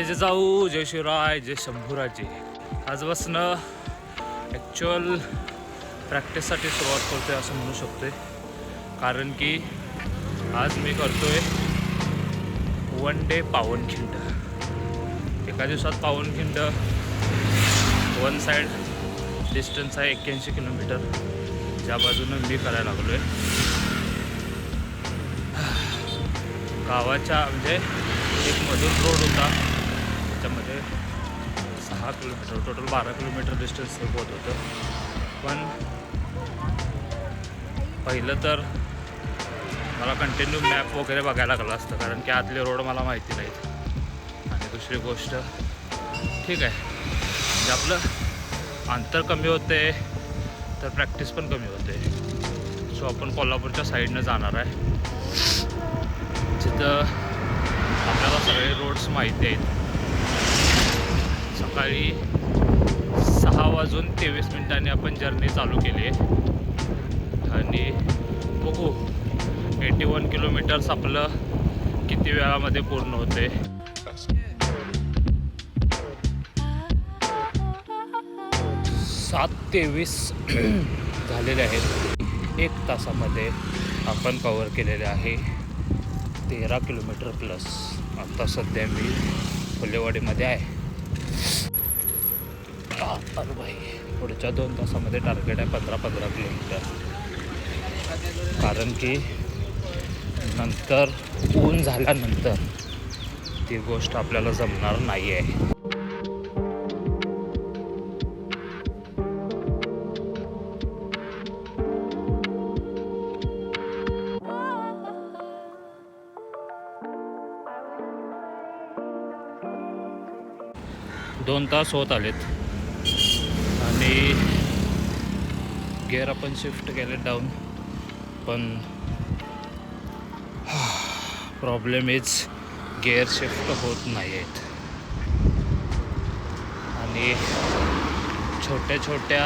जय जय जाऊ जय शिवराय जय शंभूराजे. आजपासनं ॲक्च्युअल प्रॅक्टिससाठी सुरुवात करतोय असं म्हणू शकतोय. कारण की आज मी करतोय वन डे पावनखिंड एका दिवसात पावनखिंड वन साईड डिस्टन्स आहे एक्क्याऐंशी किलोमीटर. ज्या बाजूनं मी करायला लागलो आहे गावाच्या म्हणजे एक मधून रोड होता. दहा किलोमीटर टोटल बारा किलोमीटर डिस्टन्स हे होत होतं. पण पहिलं तर मला कंटिन्यू मॅप वगैरे बघायला लागलं असतं कारण की आतले रोड मला माहिती नाहीत. आणि दुसरी गोष्ट ठीक आहे. म्हणजे आपलं अंतर कमी होते तर प्रॅक्टिस पण कमी होते. सो आपण कोल्हापूरच्या साईडनं जाणार आहे. तिथं आपल्याला सगळे रोड्स माहिती आहेत. सकाळी सहा वाजून तेवीस मिनिटांनी आपण जर्नी चालू केली. आणि बघू एटी वन किलोमीटर्स आपलं किती वेळामध्ये पूर्ण होते. सात तेवीस झालेले आहेत. एक तासामध्ये आपण कवर केलेले आहे. तेरा किलोमीटर प्लस आता सध्या मी फुलेवाडीमध्ये आहे. आ, अरे भाई पुढच्या दोन तासामध्ये टार्गेट आहे पंधरा पंधरा किलोमीटर कारण की नंतर ऊन झाल्यानंतर ती गोष्ट आपल्याला जमणार नाही आहे दोन तास होत आलेत. आणि गेअर आपण शिफ्ट केले डाऊन पण प्रॉब्लेम इज गेअर शिफ्ट होत नाही आहेत आणि छोट्या छोट्या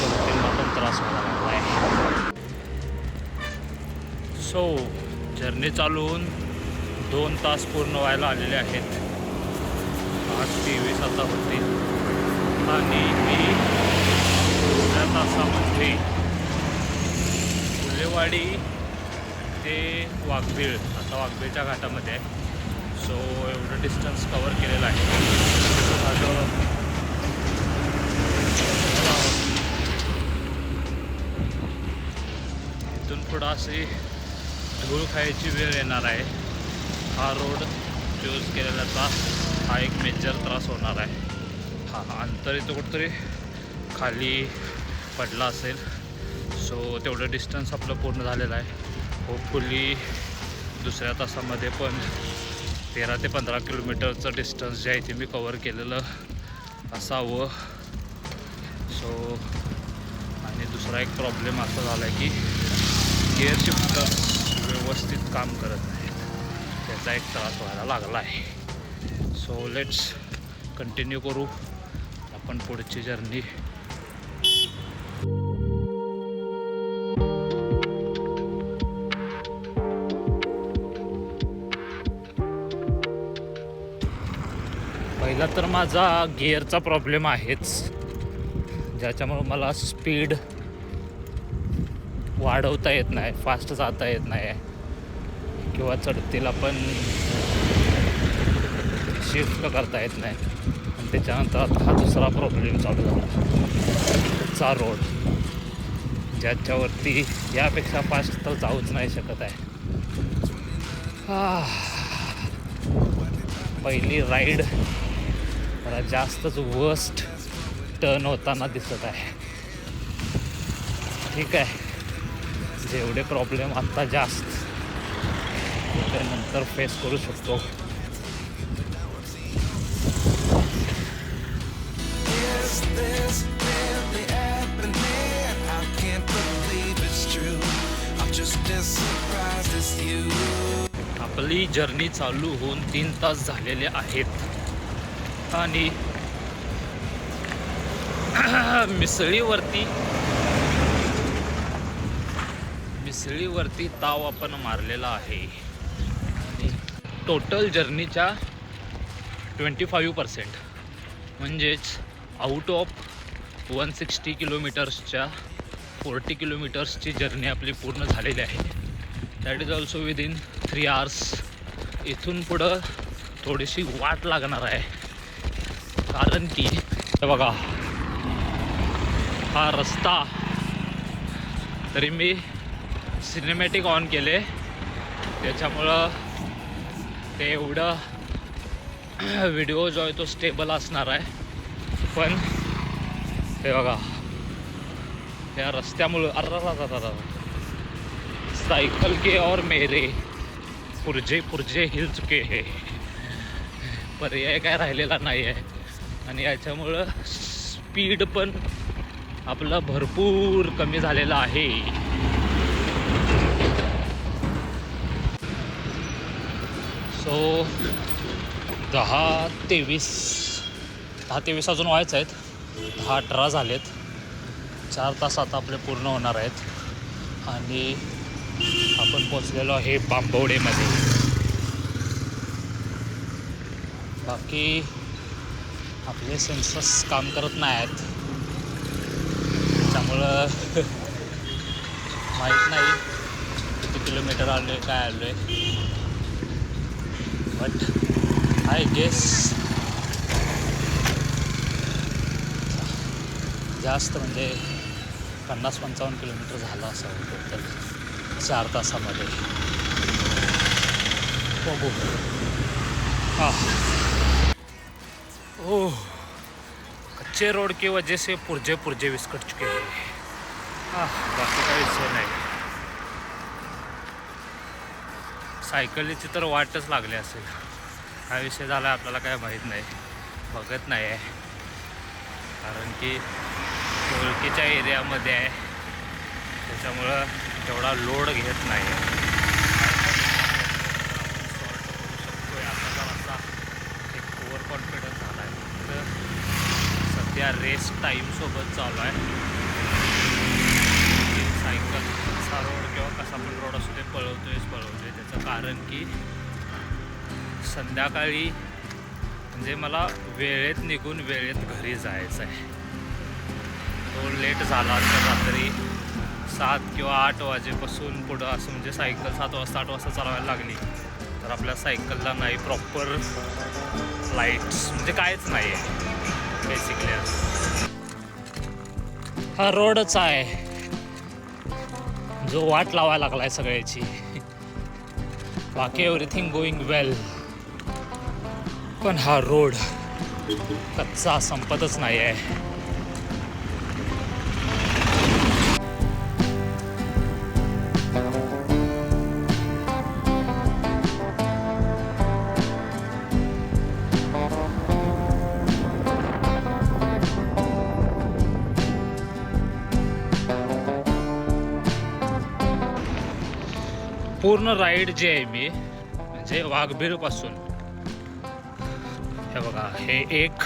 गोष्टींना पण त्रास व्हायला लागला आहे सो जर्नी चालवून दोन तास पूर्ण व्हायला आलेले आहेत. आठ तेवीस आता होतील. आणि मी दुसऱ्या तासामध्ये फुलेवाडी ते वाघबीळ. आता वाघबीळच्या घाटामध्ये आहे. सो एवढं डिस्टन्स कवर केलेलं आहे. माझं इथून पुढं अशी धूळ खायची वेळ येणार आहे. हा रोड चूज केलेल्याचा हा एक मेजर त्रास होणार आहे. हा अंतर इथं कुठंतरी खाली पडला असेल. सो तेवढं डिस्टन्स आपलं पूर्ण झालेलं आहे. होपफुली दुसऱ्या तासामध्ये पण तेरा ते पंधरा किलोमीटरचं डिस्टन्स जे आहे ते मी कवर केलेलं असावं. सो आणि दुसरा एक प्रॉब्लेम असा झाला आहे की गिअर शिफ्टर व्यवस्थित काम करत नाहीत त्याचा एक त्रास व्हायला लागला आहे सो लेट्स कंटिन्यू करू. आपण पुढची जर्नी पहिला तर माझा गिअरचा प्रॉब्लेम आहेच. ज्याच्यामुळं मला स्पीड वाढवता येत नाही फास्ट जाता येत नाही. किंवा चढतीला पण शिफ्ट करता येत नाही. त्याच्यानंतर आता हा दुसरा प्रॉब्लेम चालू झाला. चा रोड ज्याच्यावरती यापेक्षा फास्ट तर जाऊच नाही शकत आहे. पहिली राईड मला जास्तच वर्स्ट टर्न होताना दिसत आहे. ठीक आहे. जेवढे प्रॉब्लेम आत्ता जास्त ते नंतर फेस करू शकतो. आपली जर्नी चालू होऊन तीन तास झालेले आहेत. आणि मिसळीवरती मिसळीवरती ताव आपण मारलेला आहे. आणि टोटल जर्नीच्या ट्वेंटी फाईव्ह पर्सेंट म्हणजेच आउट ऑफ वन सिक्स्टी किलोमीटर्सच्या फोर्टी किलोमीटर्सची जर्नी आपली पूर्ण झालेली आहे. That is also within three hours इथून पुढं थोडीशी वाट लागणार आहे. कारण की बघा हा रस्ता तरी मी सिनेमॅटिक ऑन केले. त्याच्यामुळं ते एवढं व्हिडिओ जो आहे तो स्टेबल असणार आहे. पण हे बघा या रस्त्यामुळं अर्रा सायकल के और मेरे. पुरजे पुरजे हिल चुके हे. पर्याय काय राहिलेला नाही आहे. आणि याच्यामुळं स्पीड पण आपलं भरपूर कमी झालेलं आहे. सो दहा तेवीस दहा तेवीस अजून व्हायचं आहेत दहा अठरा झालेत. चार तास आता आपले पूर्ण होणार आहेत. आणि आपण पोचलेलो आहे बांबवडेमध्ये बाकी आपले सेन्सर्स काम करत नाही आहेत त्यामुळं माहीत नाही किती किलोमीटर आलो आहे काय आलो आहे बट आय गेस जास्त म्हणजे पन्नास पंचावन्न किलोमीटर झालं असावं टोटल चार तासामध्ये. बघू. हा. ओह कच्चे रोड की वजह से पुर्जे पुर्जे विस्कट चुके हैं. हाँ बाकी काही विषय नाही. सायकलीची तर वाटच लागली असेल. हा विषय झाला आपल्याला काय माहीत नाही. बघत नाही आहे कारण की ओळखीच्या एरियामध्ये आहे. त्याच्यामुळं तेवढा लोड घेत नाही. आहे असा एक ओव्हर कॉन्फिडन्स झाला आहे. तर सध्या रेस टाईमसोबत चालू आहे सायकल कसा रोड किंवा कसा पण रोड असू ते पळवतोयच पळवतोय. त्याचं कारण की संध्याकाळी म्हणजे मला वेळेत निघून वेळेत घरी जायचं आहे. तो लेट झाला तर रात्री सात किंवा आठ वाजेपासून पुढं असं म्हणजे सायकल सात वाजता आठ वाजता चालवायला लागली. तर आपल्या सायकलला नाही प्रॉपर लाईट्स म्हणजे काहीच नाही आहे बेसिकली हा रोडच आहे. जो वाट लावायला लागलाय सगळ्याची. बाकी एव्हरीथिंग गोईंग वेल पण हा रोड कच्चा संपतच नाही आहे पूर्ण राईड जे आहे मी म्हणजे वाघबीरपासून. हे बघा हे एक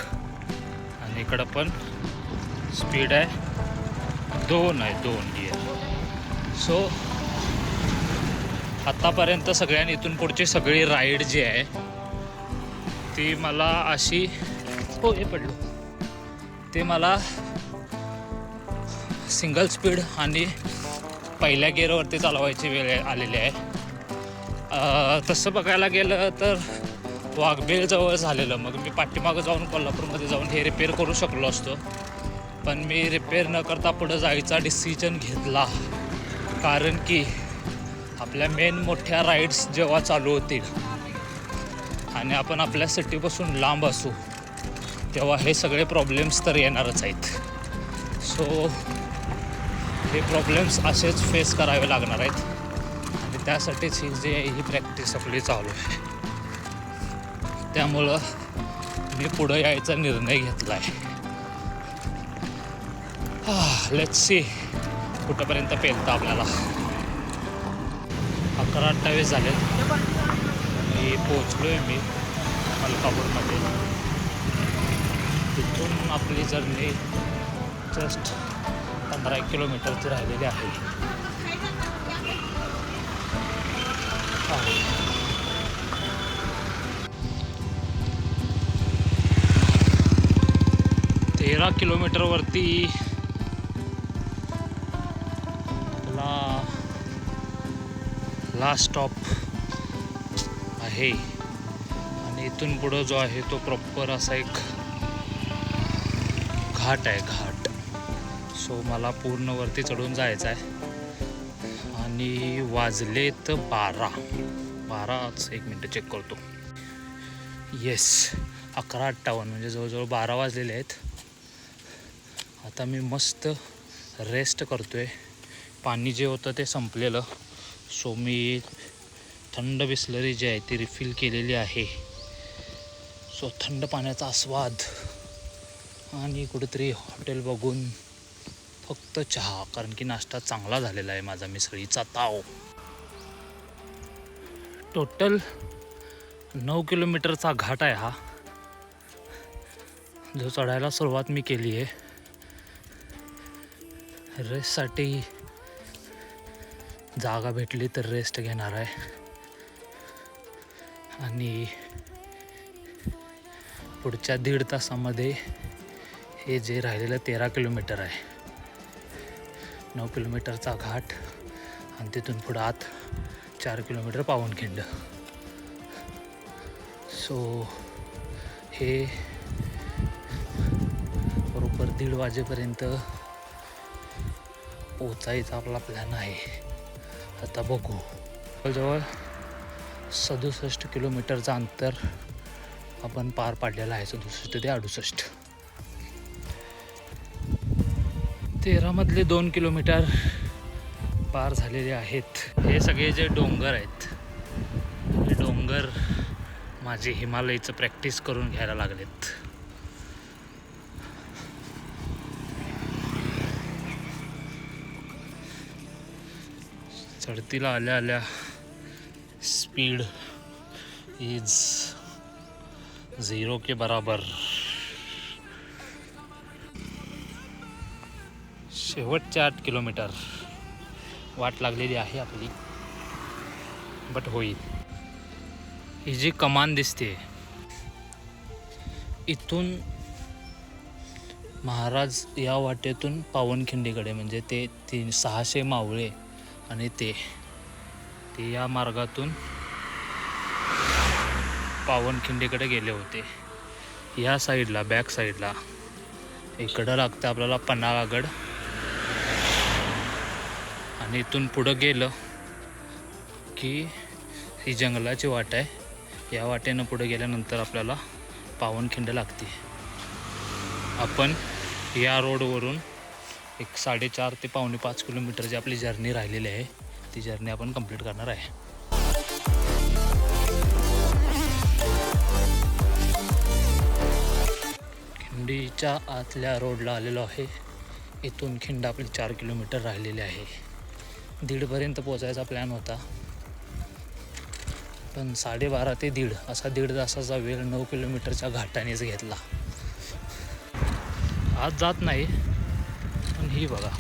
आणि इकडं पण स्पीड आहे. दोन आहे दोन गिअर सो आत्तापर्यंत सगळ्यांनी इथून पुढची सगळी राईड जी आहे ती मला अशी हो हे पडलो. ते मला सिंगल स्पीड आणि पहिल्या गेअरवरती चालवायची वेळ आलेली आहे. तसं बघायला गेलं तर वाघबीळ जवळ झालेलं. मग मी पाठीमागं जाऊन कोल्हापूरमध्ये जाऊन हे रिपेअर करू शकलो असतो. पण मी रिपेअर न करता पुढं जायचा डिसिजन घेतला. कारण की आपल्या मेन मोठ्या राईड्स जेव्हा चालू होतील आणि आपण आपल्या सिटीपासून लांब असू तेव्हा हे सगळे प्रॉब्लेम्स तर येणारच आहेत. सो हे प्रॉब्लेम्स असेच फेस करावे लागणार आहेत. आणि त्यासाठीच ही जे ही प्रॅक्टिस आपली चालू आहे. त्यामुळं मी पुढं यायचा निर्णय घेतला आहे ah, लेट्स सी कुठंपर्यंत पेलतं आपल्याला. अकरा अठ्ठावीस झाले. मी पोचलो आहे मी मलकापूरमध्ये. तिथून आपली जर्नी जस्ट पंधरा एक किलोमीटरची राहिलेली आहे. तेरा किलोमीटरवरती ला लास्ट स्टॉप आहे. आणि इथून पुढं जो आहे तो प्रॉपर असा एक घाट आहे घाट. सो मला पूर्ण वरती चढून जायचं आहे. आणि वाजलेत बारा. बाराच एक मिनटं चेक करतो. येस अकरा अठ्ठावन्न म्हणजे जवळजवळ बारा वाजलेले आहेत. आता मी मस्त रेस्ट करतो आहे पाणी जे होतं ते संपलेलं. सो मी थंड बिस्लरी जी आहे ती रिफिल केलेली आहे. सो थंड पाण्याचा आस्वाद. आणि कुठेतरी हॉटेल बघून फक्त चहा कारण की नाश्ता चांगला झालेला आहे माझा मिसळीचा ताव. टोटल नऊ किलोमीटरचा घाट आहे हा. जो चढायला सुरुवात मी केली आहे. रेस्टसाठी जागा भेटली तर रेस्ट घेणार आहे. आणि पुढच्या दीड तासामध्ये हे जे राहिलेलं तेरा किलोमीटर आहे. नऊ किलोमीटरचा घाट आणि तिथून पुढं आत चार किलोमीटर पावनखिंड. सो हे बरोबर दीड वाजेपर्यंत पोचायचा आपला प्लॅन आहे. आता बघू. जवळजवळ सदुसष्ट किलोमीटरचं अंतर आपण पार पाडलेलं आहे. सदुसष्ट ते अडुसष्ट. तेरामधले दोन किलोमीटर पार झालेले आहेत. हे सगळे जे डोंगर आहेत हे डोंगर माझे हिमालयचं प्रॅक्टिस करून घ्यायला लागलेत. चढतीला आल्या आल्या स्पीड इज झिरो के बराबर. शेवटचे आठ किलोमीटर वाट लागलेली आहे आपली. बट होईल. ही जी कमान दिसते इथून महाराज या वाटेतून पावनखिंडीकडे म्हणजे ते तीन सहाशे मावळे आणि ते ते या मार्गातून पावनखिंडीकडे गेले होते. या साईडला बॅक साईडला इकडं लागतं आपल्याला पन्हाळागड. आणि इथून पुढं गेलं की ही जंगलाची वाट आहे. या वाटेनं पुढे गेल्यानंतर आपल्याला पावनखिंड लागते आपण या रोडवरून एक साडेचार ते पावणे पाच किलोमीटरची आपली जर्नी राहिलेली आहे ती जर्नी आपण कंप्लीट करणार आहे. खिंडीच्या आतल्या रोडला आलेलो आहे. इथून खिंड आपली चार किलोमीटर राहिलेली आहे. दीडपर्यंत पोचायचा प्लॅन होता. पण साडेबारा ते दीड असा दीड तासाचा वेळ नऊ किलोमीटरच्या घाटानेच घेतला. आज जात नाही पण ही बघा.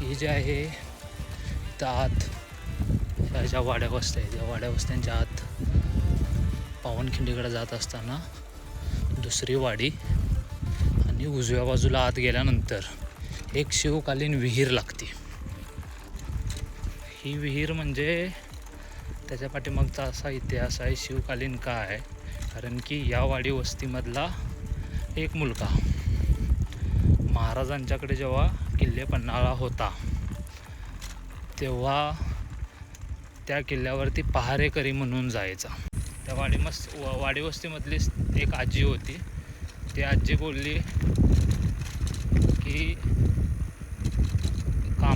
ही जी आहे त्या आत ह्या ज्या वाड्या वस्त्या आहेत या वाड्या वस्त्यांच्या आत पावनखिंडीकडे जात असताना दुसरी वाडी आणि उजव्या बाजूला आत गेल्यानंतर एक शिवकालीन विहीर लागते. ही विहीर म्हणजे त्याच्या पाठीमागचा असा इतिहास आहे शिवकालीन का आहे? कारण की या वाडी वस्तीमधला एक मुलगा. महाराजांच्याकडे जेव्हा किल्ले पन्हाळा होता तेव्हा त्या किल्ल्यावरती पहारेकरी म्हणून जायचा. त्या वाडी मस्त व- वाडी वस्तीमधलीच एक आजी होती. ती आजी बोलली की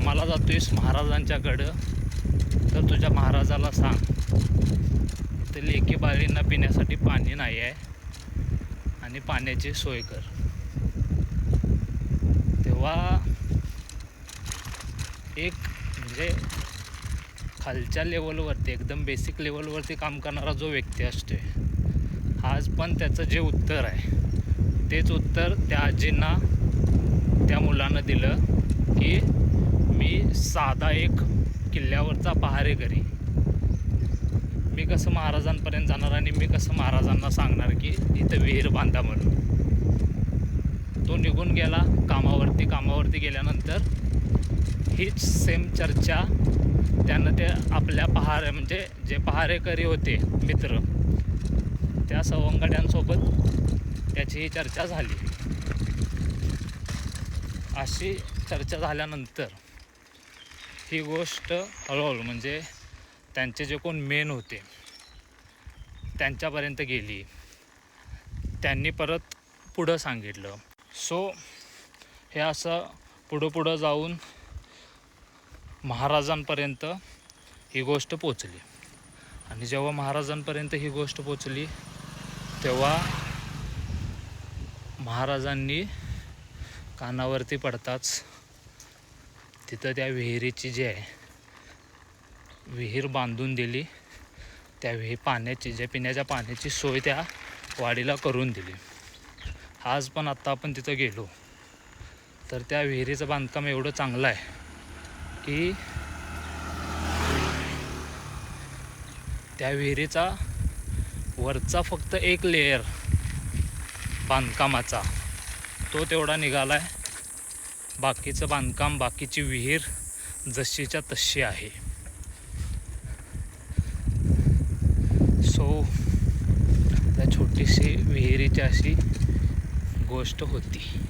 कामाला जातोयस महाराजांच्याकडं. तर तुझ्या महाराजाला सांग. तर लेकी बाळींना पिण्यासाठी पाणी नाही आहे. आणि पाण्याची सोय कर. तेव्हा एक म्हणजे खालच्या लेवलवरती एकदम बेसिक लेवलवरती काम करणारा जो व्यक्ती असतोय आज पण त्याचं जे उत्तर आहे तेच उत्तर त्या आजींना त्या मुलानं दिलं की मी साधा एक किल्ल्यावरचा पहारेकरी मी कसं महाराजांपर्यंत जाणार आणि मी कसं महाराजांना सांगणार की इथं विहीर बांधा म्हणून. तो निघून गेला कामावरती कामावरती गेल्यानंतर हीच सेम चर्चा त्यानं ते आपल्या पहारे म्हणजे जे पहारेकरी होते मित्र त्या सवंगड्यांसोबत त्याची ही चर्चा झाली. अशी चर्चा झाल्यानंतर ही गोष्ट हळूहळू म्हणजे त्यांचे जे कोण मेन होते त्यांच्यापर्यंत गेली. त्यांनी परत पुढं सांगितलं. सो हे असं पुढं पुढं जाऊन महाराजांपर्यंत ही गोष्ट पोचली. आणि जेव्हा महाराजांपर्यंत ही गोष्ट पोचली तेव्हा महाराजांनी कानावरती पडताच तिथं त्या विहिरीची जी आहे विहीर बांधून दिली. त्या विहीर पाण्याची जे पिण्याच्या पाण्याची सोय त्या वाडीला करून दिली. आज पण आत्ता आपण तिथं गेलो. तर त्या विहिरीचं बांधकाम एवढं चांगलं आहे की त्या विहिरीचा वरचा फक्त एक लेयर बांधकामाचा तो तेवढा निघाला आहे बाकीचं बांधकाम बाकीची विहीर जशीच्या तशी आहे. सो त्या छोटीशी विहिरीची अशी गोष्ट होती.